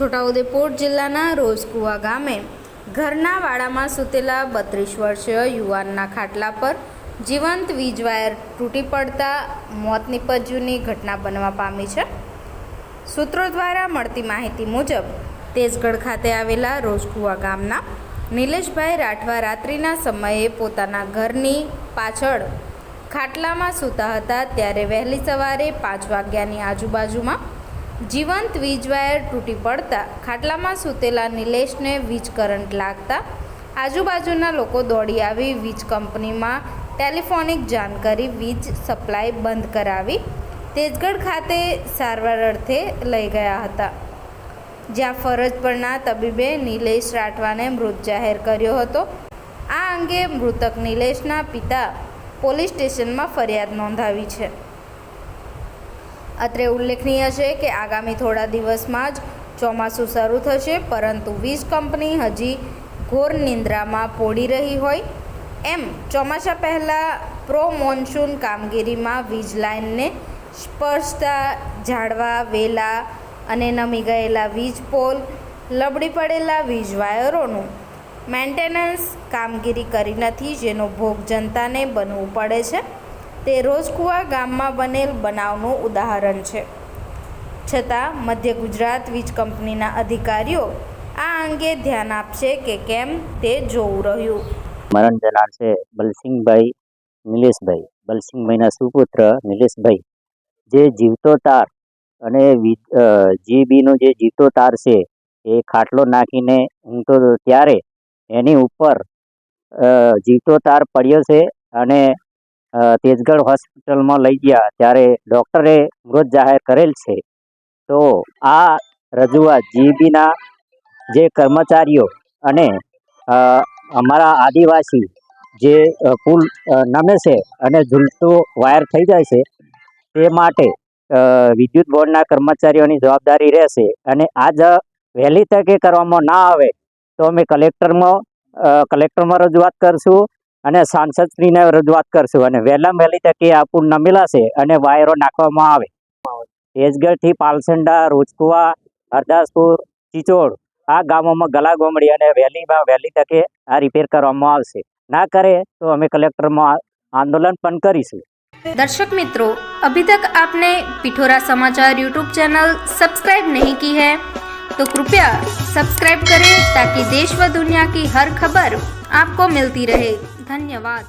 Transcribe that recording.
છોટાઉદેપુર જિલ્લાના રોજકુવા ગામે ઘરના વાડામાં સૂતેલા બત્રીસ વર્ષીય યુવાનના ખાટલા પર જીવંત વીજ વાયર તૂટી પડતા મોત નિપજ્યુંની ઘટના બનવા પામી છે. સૂત્રો દ્વારા મળતી માહિતી મુજબ તેજગઢ ખાતે આવેલા રોજકુવા ગામના નિલેશભાઈ રાઠવા રાત્રિના સમયે પોતાના ઘરની પાછળ ખાટલામાં સૂતા હતા ત્યારે વહેલી સવારે પાંચ વાગ્યાની આજુબાજુમાં જીવંત વીજવાયર તૂટી પડતા ખાટલામાં સૂતેલા નિલેશને વીજ કરંટ લાગતા આજુબાજુના લોકો દોડી આવી વીજ કંપનીમાં ટેલિફોનિક જાણ કરી વીજ સપ્લાય બંધ કરાવી તેજગઢ ખાતે સારવાર અર્થે લઈ ગયા હતા. જ્યાં ફરજ પરના તબીબે નિલેશ રાઠવાને મૃત જાહેર કર્યો હતો. આ અંગે મૃતક નિલેશના પિતા પોલીસ સ્ટેશનમાં ફરિયાદ નોંધાવી છે. અત્રે ઉલ્લેખનીય છે કે આગામી થોડા દિવસમાં જ ચોમાસું શરૂ થશે, પરંતુ વીજ કંપની હજી ઘોર નિંદ્રામાં પોડી રહી હોય. એમ ચોમાસા પહેલાં પ્રો મોન્સૂન કામગીરીમાં વીજ લાઇનને સ્પર્શતા ઝાડવા વેલા અને નમી ગયેલા વીજ પોલ, લબડી પડેલા વીજ વાયરોનું મેન્ટેનન્સ કામગીરી કરી નથી, જેનો ભોગ જનતાને બનવું પડે છે. તે રોજકુવા ગામમાં બનેલ બનાવનું ઉદાહરણ છે. છતાં, મધ્ય ગુજરાત વીજ કંપનીના અધિકારીઓ આ અંગે ધ્યાન આપશે કે કેમ તે જોવું રહ્યું. મરણ જનાર છે બલસિંહભાઈ નિલેશભાઈ. બલસિંહભાઈના સુપુત્ર નિલેશભાઈ. જે જીવતો તાર અને જીબીનો જે જીવતો તાર છે, એ ખાટલો નાખીને ઊંઘતો ત્યારે એની ઉપર જીવતો તાર પડ્યો છે અને તેજગઢ હોસ્પિટલમાં લઈ ગયા. ત્યારે ડૉક્ટરે મૃત જાહેર કરેલ છે. તો આ રજૂઆત જીબીના જે કર્મચારીઓ અને અમારા આદિવાસી જે પુલ નમે છે અને ઝૂલતો વાયર થઈ જાય છે, તે માટે વિદ્યુત બોર્ડના કર્મચારીઓની જવાબદારી રહેશે અને આ જ વહેલી તકે કરવામાં ના આવે, તો અમે કલેક્ટરમાં કલેક્ટરમાં રજૂઆત કરશું. અને સાંસદશ્રીને રજૂઆત કરશું અને વહેલામાં વહેલી તકે આ પુલ નમેલા છે અને વાયરો નાખવામાં આવે તેજગઢથી પાલસંડા રોજકુવા હરદાસપુર ચિચોડ આ ગામોમાં ગલા ગોમડી અને વહેલીમાં વહેલી તકે આ રિપેર કરવામાં આવશે ના કરે તો અમે કલેક્ટરમાં આ- આંદોલન પણ કરીશું दर्शक मित्रों अभी तक आपने पिठोरा समाचार यूट्यूब चैनल सब्सक्राइब नहीं की है तो कृपया सब्सक्राइब करें ताकि देश व दुनिया की हर खबर आपको मिलती रहे ધન્યવાદ